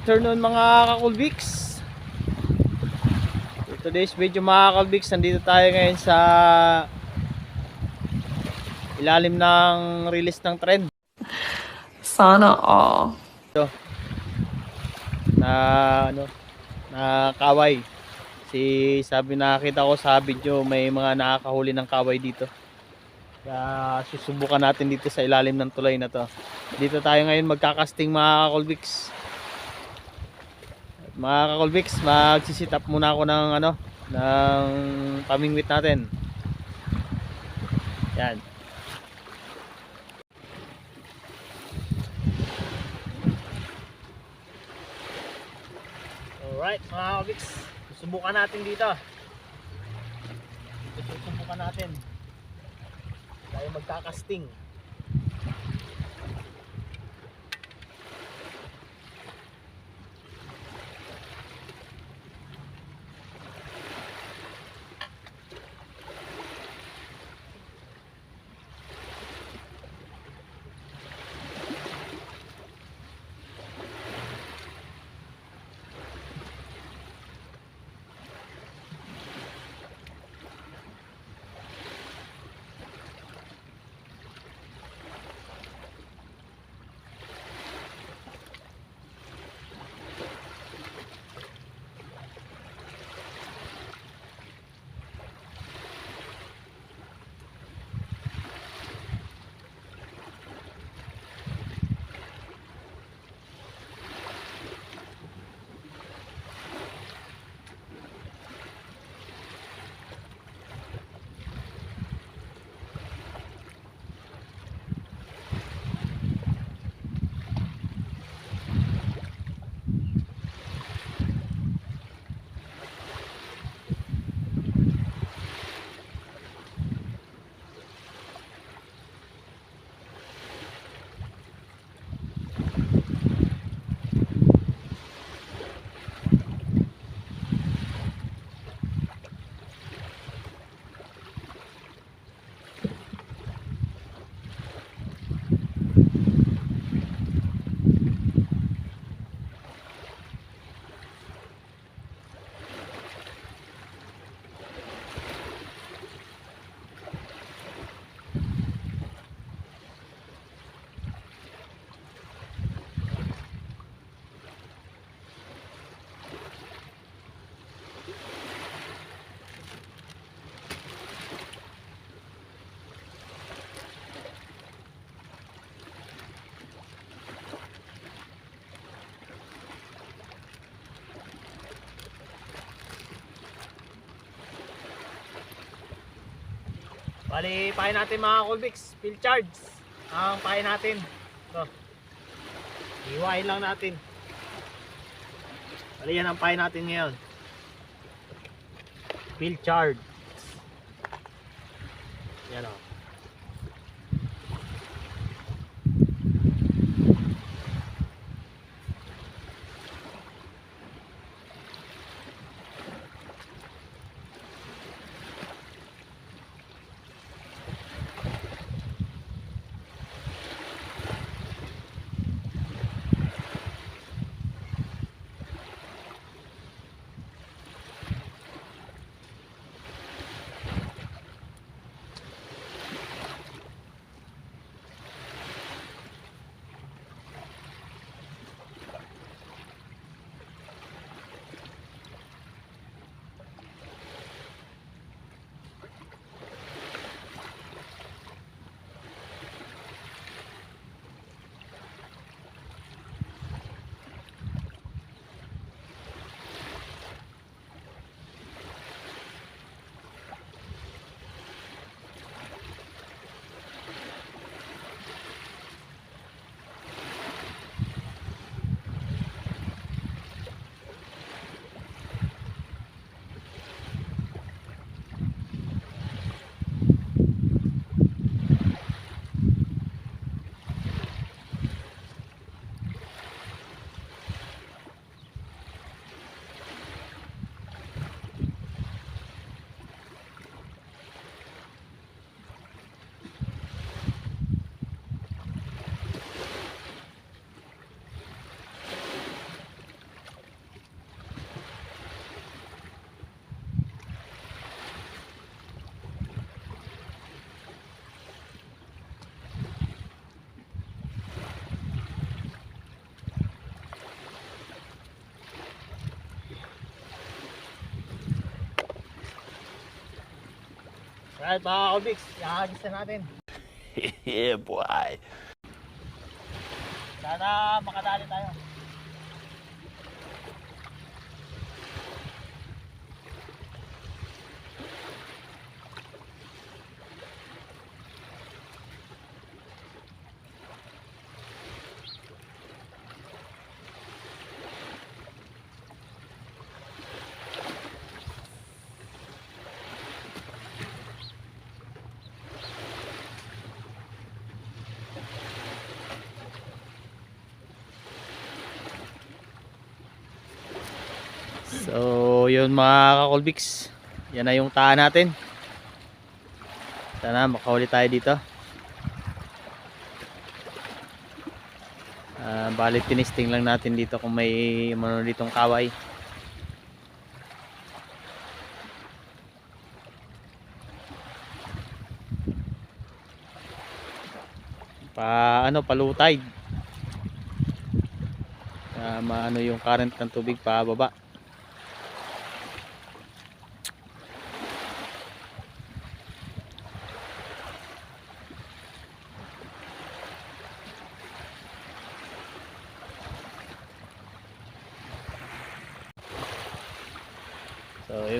afternoon mga kakulbiks. So, Today's video mga kakulbiks Nandito tayo ngayon sa Ilalim ng release ng trend. Sana all. Na ano Na kaway Si sabi nakita ko sa video May mga nakakahuli ng kaway dito. Kaya susubukan natin dito sa ilalim ng tulay na to. Dito tayo ngayon magkakasting mga kakulbiks Mga kakulbiks, magsisit up muna ako ng ano, ng pamingwit natin. Yan. Alright, mga kakulbiks, susubukan natin. Dito susubukan natin. Tayo magkakasting. Bali, pahay natin mga Colbix, fill charge. Ang pahay natin. Ito. Iwain lang natin. Bali, yan ang pahay natin ngayon. Fill charge. Yan o. Alright mga kakubiks, ihagis na natin. yeah, boy. Sana makadali tayo. So, yun mga kakulbiks. Yan na yung taan natin. Sana makahuli tayo dito. Ah, bali tinisting lang natin dito kung may ano ditong kaway. Pa ano palutay. Ah, maano yung current ng tubig pa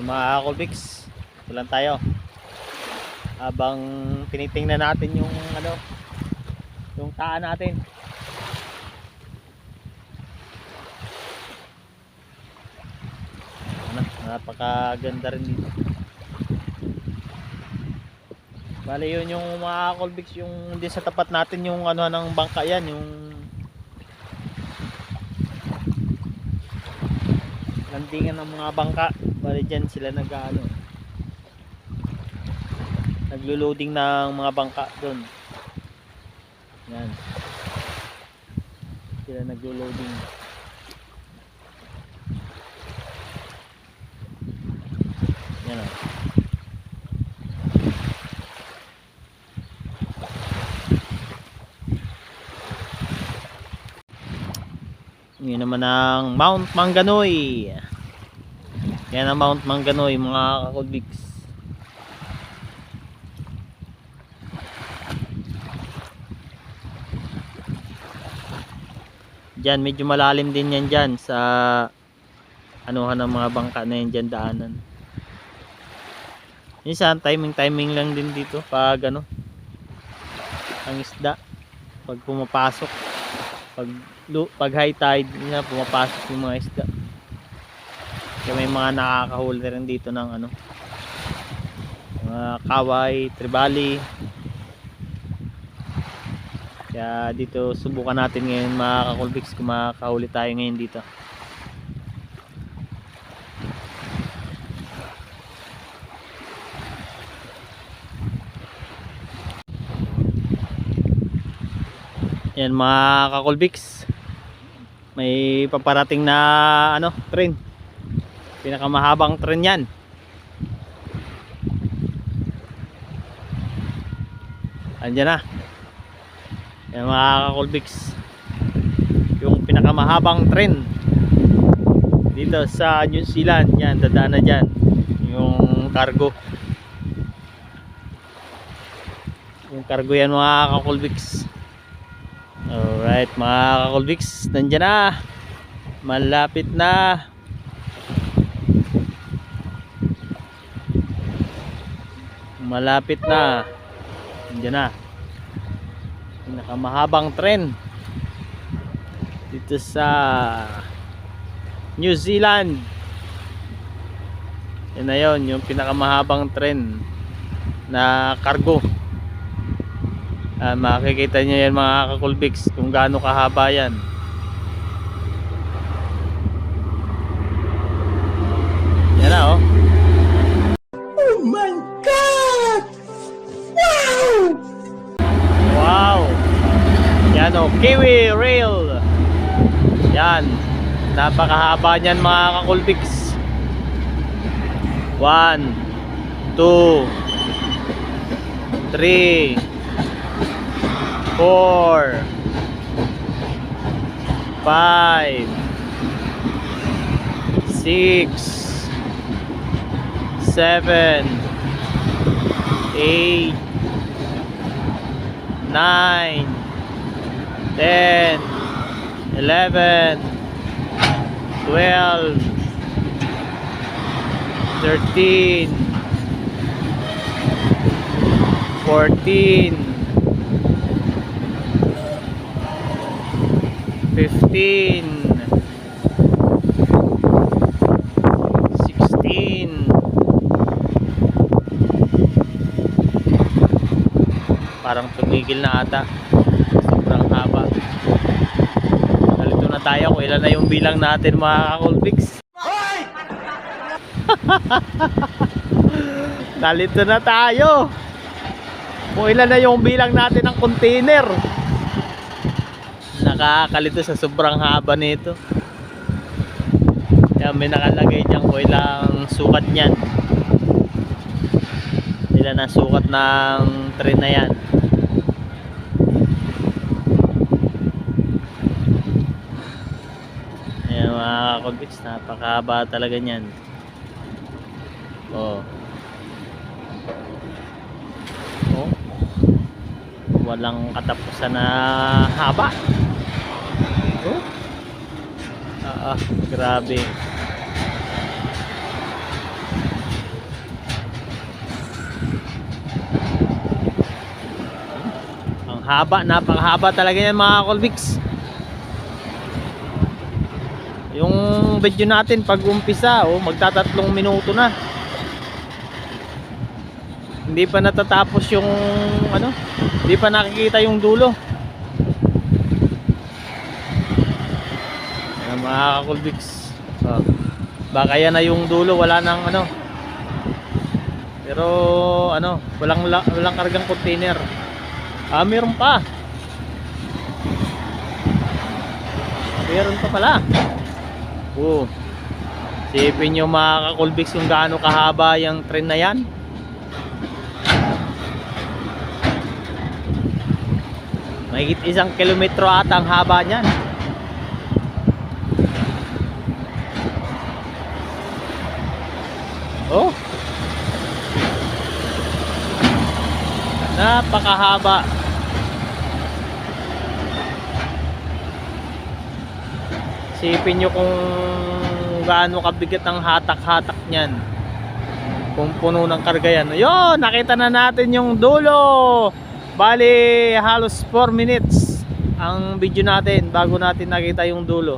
yung mga Colbix, ito lang tayo. Habang tinitingnan natin yung ano, yung taan natin. Ano, napakaganda rin dito. Bale yun yung mga Colbix, yung di sa tapat natin yung ano ng bangka yan, yung landingan ng mga bangka bali dyan sila nag ano naglo-loading ng mga bangka doon yan. Sila naglo-loading. Yan o yun naman ang Mount Manganoy yan ang Mount Manganoy mga kakulbiks. Diyan medyo malalim din yan diyan sa anuhan ng mga bangka na yan dyan daanan. Minsan timing timing lang din dito pag ano ang isda pag pumapasok pag pag high tide minsan pumapasok yung mga isda. Kaya may mga nakakahuli rin dito ng ano mga kaway, tribali. Kaya dito subukan natin ngayon mga kakulbiks kung makakahuli tayo ngayon dito. Yan mga kakulbiks. May paparating na ano, train pinakamahabang tren yan. Andyan na. Yan mga kakulbiks. Yung pinakamahabang tren dito sa New Zealand. Yan dadaan na dyan. Yung cargo. Yung cargo yan mga kakulbiks. Alright mga kakulbiks. Nandyan na. Malapit na malapit na. Diyan na. Pinakamahabang tren. Dito sa New Zealand. Yun na yun yung pinakamahabang tren na cargo Ah, makikita nyo yan mga kakulbiks kung gaano kahaba yan Yan o, Kiwi Rail. Yan. Napakahaba niyan mga kakulbiks. One, two, three, four, five, six, seven, eight, nine, ten, eleven, twelve, thirteen, fourteen, fifteen, sixteen, parang tumigil na ata sobrang haba nalito na tayo kung ilan na yung bilang natin mga kakulbix nalito na tayo. Kung ilan na yung bilang natin ng container. Nakakalito sa sobrang haba nito. Kaya may nakalagay dyan kung ilang sukat niyan ilan ang sukat ng train na yan Ayan kakulbits, napakahaba talaga niyan. Oh. Oh. Walang katapusan na haba. Oh. Ah, ah, grabe. Ang haba, napakahaba talaga yan mga kakulbits. Yung video natin pag umpisa, oh, magtatatlong minuto na. Hindi pa natatapos yung ano, hindi pa nakikita yung dulo. Ayan mga kakulbiks. Oh. Baka yan na yung dulo, wala nang ano. Pero ano, walang la- walang kargang container. Ah, meron pa. Meron pa pala. Oo. Sipin nyo mga kakulbix kung gaano kahaba yung train na yan. Mahigit isang kilometro ata ang haba niyan. Oh. Napakahaba. Sipin nyo kung gaano kabigat ang hatak-hatak niyan. Kung puno ng karga yan. Yun, nakita na natin yung dulo. Bali, halos 4 minutes ang video natin bago natin nakita yung dulo.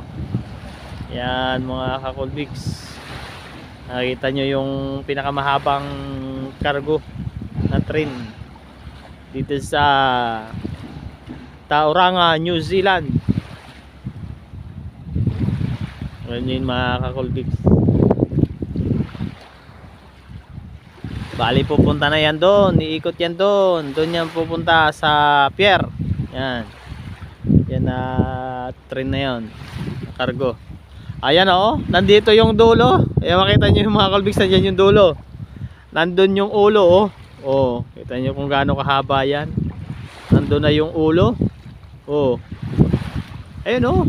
Yan mga kakulbiks. Nakita nyo yung pinakamahabang cargo na train dito sa Tauranga, New Zealand. Ayan yun mga kakulbiks. Bali pupunta na yan doon. Iikot yan doon. Doon yan pupunta sa pier. Yan. Yan na train na yan. Cargo. Ayan oh. Nandito yung dulo. Ayan makita nyo yung mga kalbiks. Nandiyan yung dulo. Nandun yung ulo oh. Oh. Kita nyo kung gaano kahaba yan. Nandun na yung ulo. Oh. Ayun oh.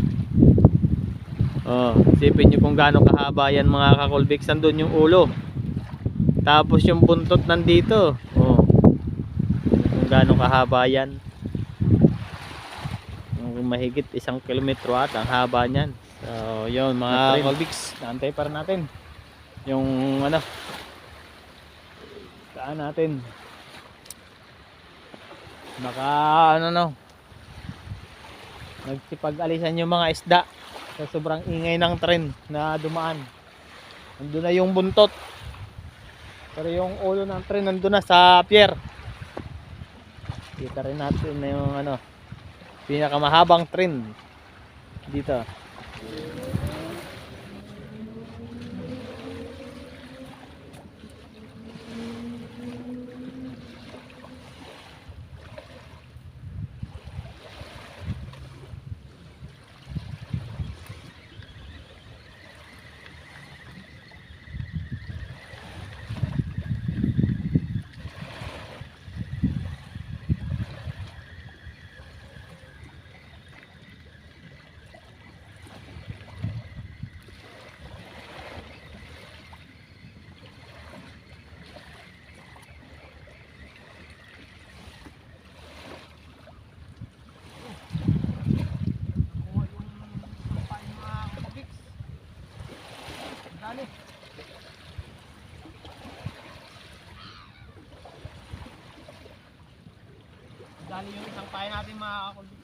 Oh, isipin nyo kung gaano kahaba yan mga kakulbik. Sandun yung ulo. Tapos yung buntot nandito. Oh. Kung gaano kahaba yan. Mahigit isang kilometro at ang haba niyan. So, yun mga kakulbiks. Naantay para natin. Yung ano. Saan natin. Baka ano no. Nagsipag-alisan yung mga isda sa sobrang ingay ng tren na dumaan. Nandun na yung buntot. Pero yung ulo ng tren nandun na sa pier. Kita rin natin na yung ano, pinakamahabang tren dito. Dali yung isang pain natin mga kakulbix.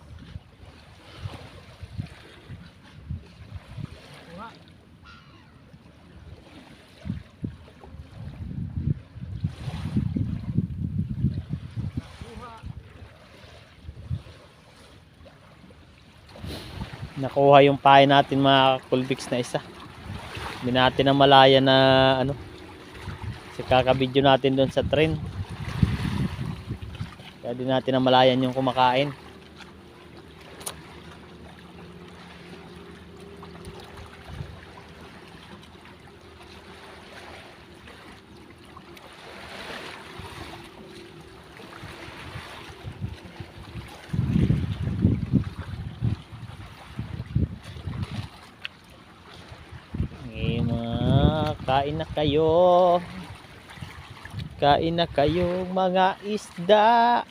Kuha. Nakuha. Yung pain natin mga kakulbix na isa. Hindi natin na malaya na ano. Kasi kakabidyo natin doon sa train. Kaya di natin namalayan yung kumakain. Kain na kayo. Kain na kayo mga isda.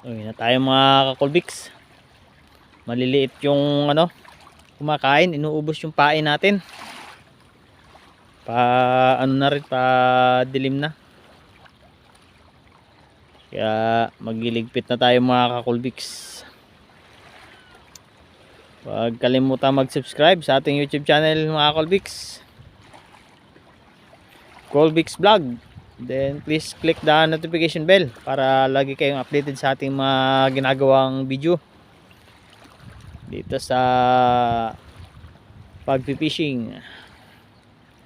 Uy na tayo mga kakulbiks. Maliliit yung ano, kumakain, inuubos yung pain natin. Pa ano na rin, pa dilim na. Kaya magiligpit na tayo mga kakulbiks. Huwag kalimutan mag-subscribe sa ating YouTube channel mga Colbix. Colbix Vlog. Then please click the notification bell para lagi kayong updated sa ating mga ginagawang video dito sa pagpipishing.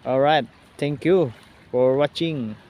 Alright, thank you for watching.